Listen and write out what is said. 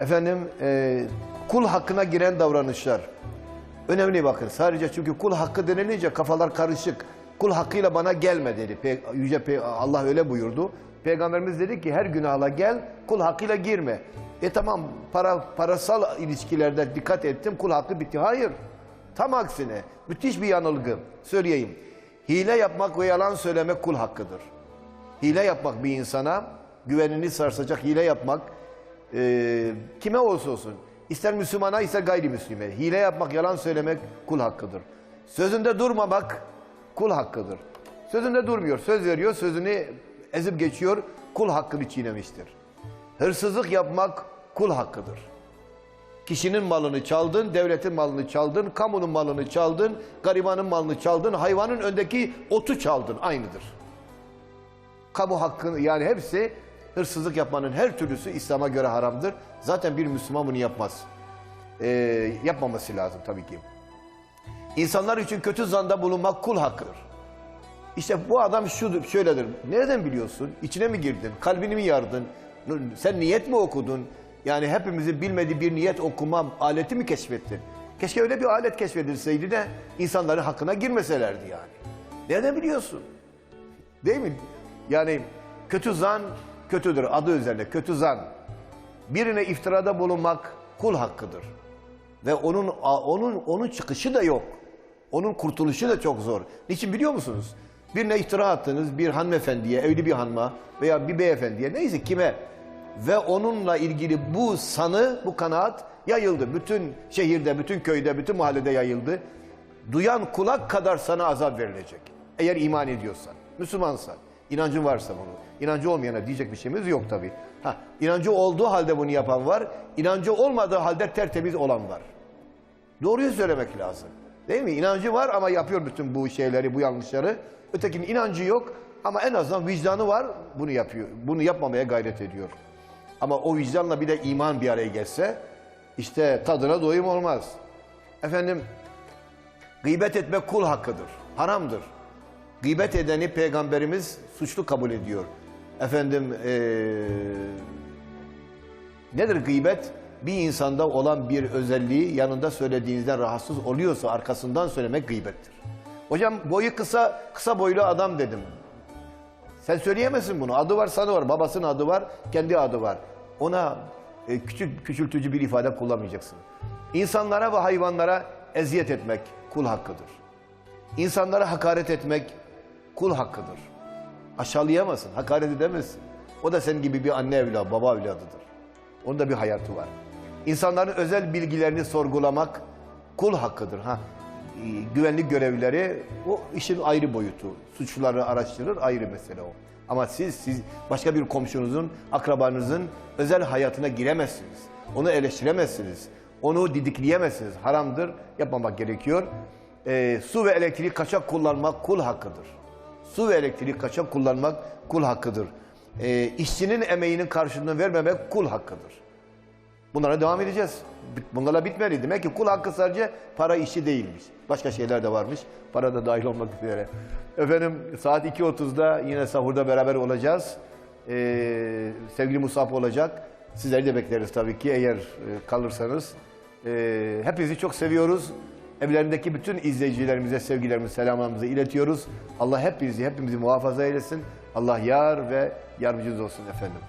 Efendim e, kul hakkına giren davranışlar. Önemli bakın. Sadece çünkü kul hakkı denilince kafalar karışık. Kul hakkıyla bana gelme dedi. Pe- Yüce Pe- Allah öyle buyurdu. Peygamberimiz dedi ki her günahla gel, kul hakkıyla girme. E tamam para parasal ilişkilerde dikkat ettim, kul hakkı bitti. Hayır. Tam aksine müthiş bir yanılgı. Söyleyeyim. Hile yapmak ve yalan söylemek kul hakkıdır. Hile yapmak bir insana, güvenini sarsacak hile yapmak, e, kime olsa olsun, ister Müslümana ister gayrimüslime, hile yapmak, yalan söylemek kul hakkıdır. Sözünde durmamak kul hakkıdır. Sözünde durmuyor, söz veriyor, sözünü ezip geçiyor, kul hakkını çiğnemiştir. Hırsızlık yapmak kul hakkıdır. Kişinin malını çaldın, devletin malını çaldın, kamunun malını çaldın, garibanın malını çaldın, hayvanın öndeki otu çaldın, aynıdır kamu hakkını yani hepsi hırsızlık yapmanın her türlüsü İslam'a göre haramdır. Zaten bir Müslüman bunu yapmaz. Ee, yapmaması lazım tabii ki. İnsanlar için kötü zanda bulunmak kul hakkıdır. İşte bu adam şudur, şöyledir. Nereden biliyorsun? İçine mi girdin? Kalbini mi yardın? Sen niyet mi okudun? Yani hepimizin bilmediği bir niyet okuma aleti mi keşfettin? Keşke öyle bir alet keşfedilseydi de insanların hakkına girmeselerdi yani. Nereden biliyorsun? Değil mi? Yani kötü zan kötüdür adı üzerine kötü zan. Birine iftirada bulunmak kul hakkıdır. Ve onun onun onun çıkışı da yok. Onun kurtuluşu da çok zor. Niçin biliyor musunuz? Birine iftira attınız bir hanımefendiye, evli bir hanıma veya bir beyefendiye neyse kime ve onunla ilgili bu sanı, bu kanaat yayıldı. Bütün şehirde, bütün köyde, bütün mahallede yayıldı. Duyan kulak kadar sana azap verilecek. Eğer iman ediyorsan, Müslümansan, inancın varsa bunu. İnancı olmayana diyecek bir şeyimiz yok tabii. Ha, inancı olduğu halde bunu yapan var, inancı olmadığı halde tertemiz olan var. Doğruyu söylemek lazım. Değil mi? İnancı var ama yapıyor bütün bu şeyleri, bu yanlışları. Ötekinin inancı yok ama en azından vicdanı var, bunu yapıyor. Bunu yapmamaya gayret ediyor. Ama o vicdanla bir de iman bir araya gelse işte tadına doyum olmaz. Efendim gıybet etmek kul hakkıdır. Haramdır. Gıybet edeni peygamberimiz suçlu kabul ediyor. Efendim eee, nedir gıybet? Bir insanda olan bir özelliği yanında söylediğinizden rahatsız oluyorsa arkasından söylemek gıybettir. Hocam boyu kısa, kısa boylu adam dedim. Sen söyleyemezsin bunu. Adı var, sanı var. Babasının adı var, kendi adı var. Ona e, küçük küçültücü bir ifade kullanmayacaksın. İnsanlara ve hayvanlara eziyet etmek kul hakkıdır. İnsanlara hakaret etmek kul hakkıdır. Aşağılayamazsın, hakaret edemezsin. O da senin gibi bir anne evladı, baba evladıdır. Onun da bir hayatı var. İnsanların özel bilgilerini sorgulamak kul hakkıdır. Ha, e, güvenlik görevlileri o işin ayrı boyutu. Suçluları araştırır ayrı mesele o. Ama siz siz başka bir komşunuzun, akrabanızın özel hayatına giremezsiniz. Onu eleştiremezsiniz. Onu didikleyemezsiniz. Haramdır, yapmamak gerekiyor. Ee, su ve elektrik kaçak kullanmak kul hakkıdır. Su ve elektrik kaçak kullanmak kul hakkıdır. Ee, işçinin emeğinin karşılığını vermemek kul hakkıdır. Bunlara devam edeceğiz. Bunlarla bitmedi. Demek ki kul hakkı sadece para işi değilmiş. Başka şeyler de varmış. Para da dahil olmak üzere. Efendim saat 2.30'da yine sahurda beraber olacağız. Ee, sevgili Musab olacak. Sizleri de bekleriz tabii ki eğer e, kalırsanız. Ee, hepinizi çok seviyoruz. Evlerindeki bütün izleyicilerimize sevgilerimizi, selamlarımızı iletiyoruz. Allah hepinizi, hepimizi muhafaza eylesin. Allah yar ve yardımcınız olsun efendim.